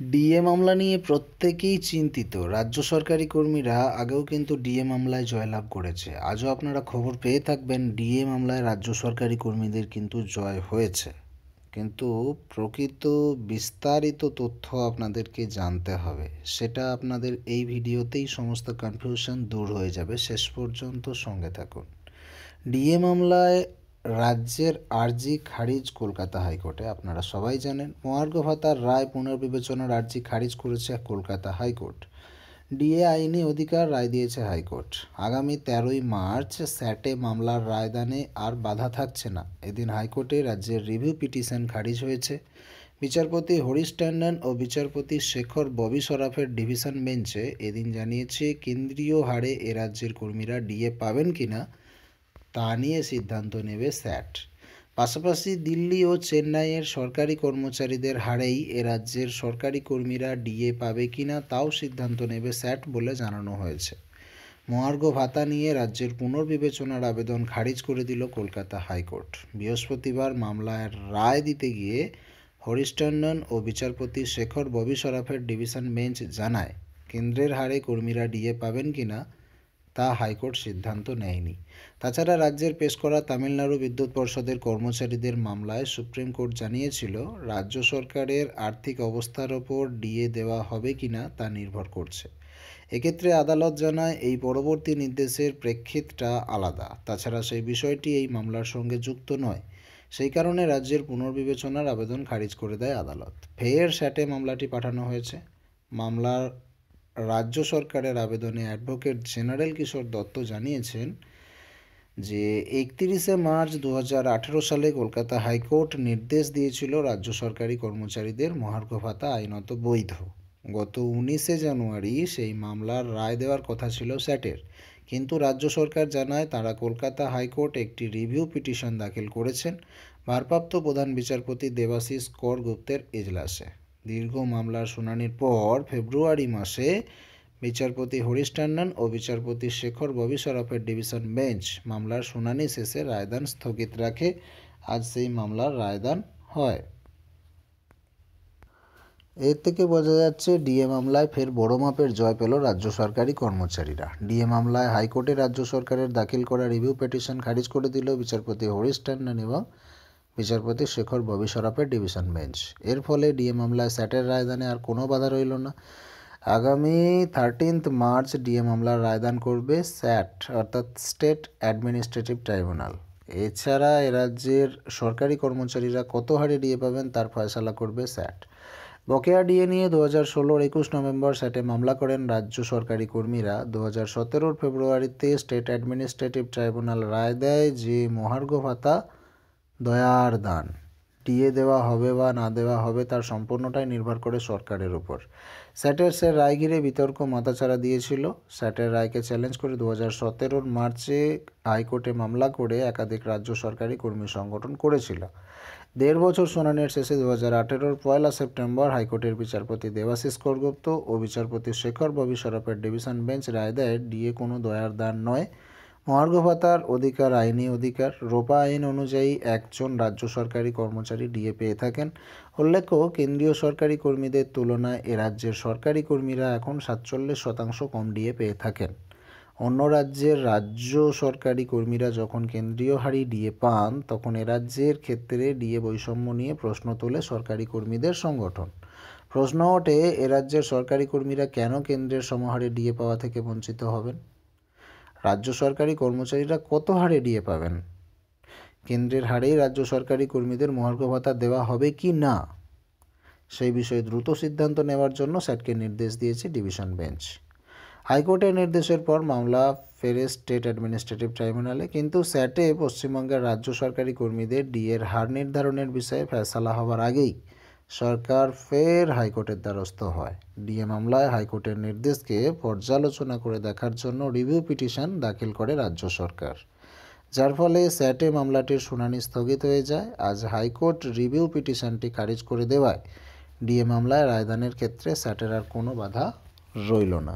DA মামলা নিয়ে প্রত্যেকেই চিন্তিত। রাজ্য সরকারি কর্মীরা আগেও কিন্তু ডিএ মামলায় জয়লাভ করেছে। আজও আপনারা খবর পেয়ে থাকবেন, ডিএ মামলায় রাজ্য সরকারি কর্মীদের কিন্তু জয় হয়েছে। কিন্তু প্রকৃত বিস্তারিত তথ্য আপনাদেরকে জানতে হবে। সেটা আপনাদের এই ভিডিওতেই সমস্ত কনফিউশন দূর হয়ে যাবে। শেষ পর্যন্ত সঙ্গে থাকুন। ডিএ মামলায় রাজ্যের আর্জি খারিজ কলকাতা হাইকোর্টে, আপনারা সবাই জানেন, মহার্ঘ ভাতার রায় পুনর্বিবেচনার আর্জি খারিজ করেছে কলকাতা হাইকোর্ট। ডিএ আইনি অধিকার রায় দিয়েছে হাইকোর্ট। আগামী তেরোই মার্চ স্যাটে মামলার রায়দানে আর বাধা থাকছে না। এদিন হাইকোর্টে রাজ্যের রিভিউ পিটিশন খারিজ হয়েছে। বিচারপতি হরিশ ট্যান্ডন ও বিচারপতি শেখর ববি সরাফের ডিভিশন বেঞ্চে এদিন জানিয়েছে, কেন্দ্রীয় হারে এ রাজ্যের কর্মীরা ডিএ পাবেন কিনা তা নিয়ে সিদ্ধান্ত নেবে স্যাট। পাশাপাশি দিল্লি ও চেন্নাইয়ের সরকারি কর্মচারীদের হারেই এ রাজ্যের সরকারি কর্মীরা ডিএ পাবে কিনা তাও সিদ্ধান্ত নেবে স্যাট বলে জানানো হয়েছে। মহার্ঘ ভাতা নিয়ে রাজ্যের পুনর্বিবেচনার আবেদন খারিজ করে দিল কলকাতা হাইকোর্ট। বৃহস্পতিবার মামলায় রায় দিতে গিয়ে হরিশ টন্ডন ও বিচারপতি শেখর ববি সরাফের ডিভিশন বেঞ্চ জানায়, কেন্দ্রের হারে কর্মীরা ডিএ পাবেন কিনা তা হাইকোর্ট সিদ্ধান্ত নেয়নি। তাছাড়া রাজ্যের পেশ করা তামিলনাড়ু বিদ্যুৎ পর্ষদের কর্মচারীদের মামলায় সুপ্রিম কোর্ট জানিয়েছিল, রাজ্য সরকারের আর্থিক অবস্থার ওপর ডিএ দেওয়া হবে কিনা তা নির্ভর করছে। এক্ষেত্রে আদালত জানায়, এই পরবর্তী নির্দেশের প্রেক্ষিতটা আলাদা। তাছাড়া সেই বিষয়টি এই মামলার সঙ্গে যুক্ত নয়। সেই কারণে রাজ্যের পুনর্বিবেচনার আবেদন খারিজ করে দেয় আদালত। ফের স্যাটে মামলাটি পাঠানো হয়েছে। মামলার রাজ্য সরকারের আবেদনে অ্যাডভোকেট জেনারেল কিশোর দত্ত জানিয়েছেন যে একত্রিশে মার্চ দু হাজার আঠেরো সালে কলকাতা হাইকোর্ট নির্দেশ দিয়েছিল রাজ্য সরকারি কর্মচারীদের মহার্ঘ ভাতা আইনত বৈধ। গত উনিশে জানুয়ারি সেই মামলার রায় দেওয়ার কথা ছিল স্যাটের। কিন্তু রাজ্য সরকার জানায় তারা কলকাতা হাইকোর্ট একটি রিভিউ পিটিশন দাখিল করেছেন। ভারপ্রাপ্ত প্রধান বিচারপতি দেবাশিস কর গুপ্তের এজলাসে। দীর্ঘ মামলার শুনানির পর ফেব্রুয়ারি মাসে বিচারপতি হরিশ টান্ডন ও বিচারপতি শেখর ববি সরফের ডিভিশন বেঞ্চ মামলার শুনানি শেষে রায়দান স্থগিত রাখে। আজ সেই মামলার রায়দান হয়। এর থেকে বোঝা যাচ্ছে, ডিএ মামলায় ফের বড় মাপের জয় পেল রাজ্য সরকারি কর্মচারীরা। ডিএ মামলায় হাইকোর্টে রাজ্য সরকারের দাখিল করা রিভিউ পিটিশন খারিজ করে দিল বিচারপতি হরিশ টান্ডন এবং বিচারপতি শেখর ববি সরাফের ডিভিশন বেঞ্চ। এর ফলে ডিএ মামলায় স্যাটের রায়দানে আর কোনো বাধা রইল না। আগামী থার্টিন্থ মার্চ ডিএ মামলার রায়দান করবে স্যাট, অর্থাৎ স্টেট অ্যাডমিনিস্ট্রেটিভ ট্রাইব্যুনাল। এছাড়া রাজ্যের সরকারি কর্মচারীরা কত হারে ডিএ পাবেন তার ফয়সালা করবে স্যাট। বকেয়া ডিএ নিয়ে দু হাজার ষোলোর একুশ নভেম্বর স্যাটে মামলা করেন রাজ্য সরকারি কর্মীরা। দু হাজার সতেরোর ফেব্রুয়ারিতে স্টেট অ্যাডমিনিস্ট্রেটিভ ট্রাইব্যুনাল রায় দেয় যে মহার্ঘ ভাতা দয়ার দান। ডিএ দেওয়া হবে বা না দেওয়া হবে তার সম্পূর্ণটাই নির্ভর করে সরকারের উপর। স্যাটের সে রায় ঘিরে বিতর্ক মাথাচাড়া দিয়েছিল। স্যাটের রায়কে চ্যালেঞ্জ করে দু হাজার সতেরোর মার্চে হাইকোর্টে মামলা করে একাধিক রাজ্য সরকারি কর্মী সংগঠন করেছিল। দেড় বছর শুনানির শেষে দু হাজার আঠেরোর পয়লা সেপ্টেম্বর হাইকোর্টের বিচারপতি দেবাশিস করগুপ্ত ও বিচারপতি শেখর ববি সরফের ডিভিশন বেঞ্চ রায় দেয়, ডিএ কোনো দয়ার দান নয়। মহার্ঘ ভাতার অধিকার, আইনি অধিকার, রোপা আইন অনুযায়ী একজন রাজ্য সরকারি কর্মচারী ডিএ পেয়ে থাকেন। উল্লেখ্য, কেন্দ্রীয় সরকারি কর্মীদের তুলনায় এ রাজ্যের সরকারি কর্মীরা এখন সাতচল্লিশ শতাংশ কম ডিএ পেয়ে থাকেন। অন্য রাজ্যের রাজ্য সরকারি কর্মীরা যখন কেন্দ্রীয় হারি ডিএ পান, তখন এ রাজ্যের ক্ষেত্রে ডিএ বৈষম্য নিয়ে প্রশ্ন তোলে সরকারি কর্মীদের সংগঠন। প্রশ্ন ওঠে, এ রাজ্যের সরকারি কর্মীরা কেন কেন্দ্রের সমহারে ডিএ পাওয়া থেকে বঞ্চিত হবেন? রাজ্য সরকারি কর্মচারীরা কত হারে ডিএ পাবেন? কেন্দ্রের হারেই রাজ্য সরকারি কর্মীদের মহার্ঘ ভাতা দেওয়া হবে কি না? সেই বিষয়ে দ্রুত সিদ্ধান্ত নেওয়ার জন্য স্যাটকে নির্দেশ দিয়েছে ডিভিশন বেঞ্চ। হাইকোর্টের নির্দেশের পর মামলা ফেরে স্টেট অ্যাডমিনিস্ট্রেটিভ ট্রাইব্যুনালে, কিন্তু স্যাটে পশ্চিমবঙ্গের রাজ্য সরকারি কর্মীদের ডিএর হার নির্ধারণের বিষয়ে ফেসলা হওয়ার আগেই সরকার ফের হাইকোর্টের দ্বারস্থ হয়। ডিএ মামলায় হাইকোর্টের নির্দেশকে পর্যালোচনা করে দেখার জন্য রিভিউ পিটিশন দাখিল করে রাজ্য সরকার। যার ফলে স্যাটে মামলাটির শুনানি স্থগিত হয়ে যায়। আজ হাইকোর্ট রিভিউ পিটিশনটি খারিজ করে দেওয়ায় ডিএ মামলায় রায়দানের ক্ষেত্রে স্যাটের আর কোনো বাধা রইল না।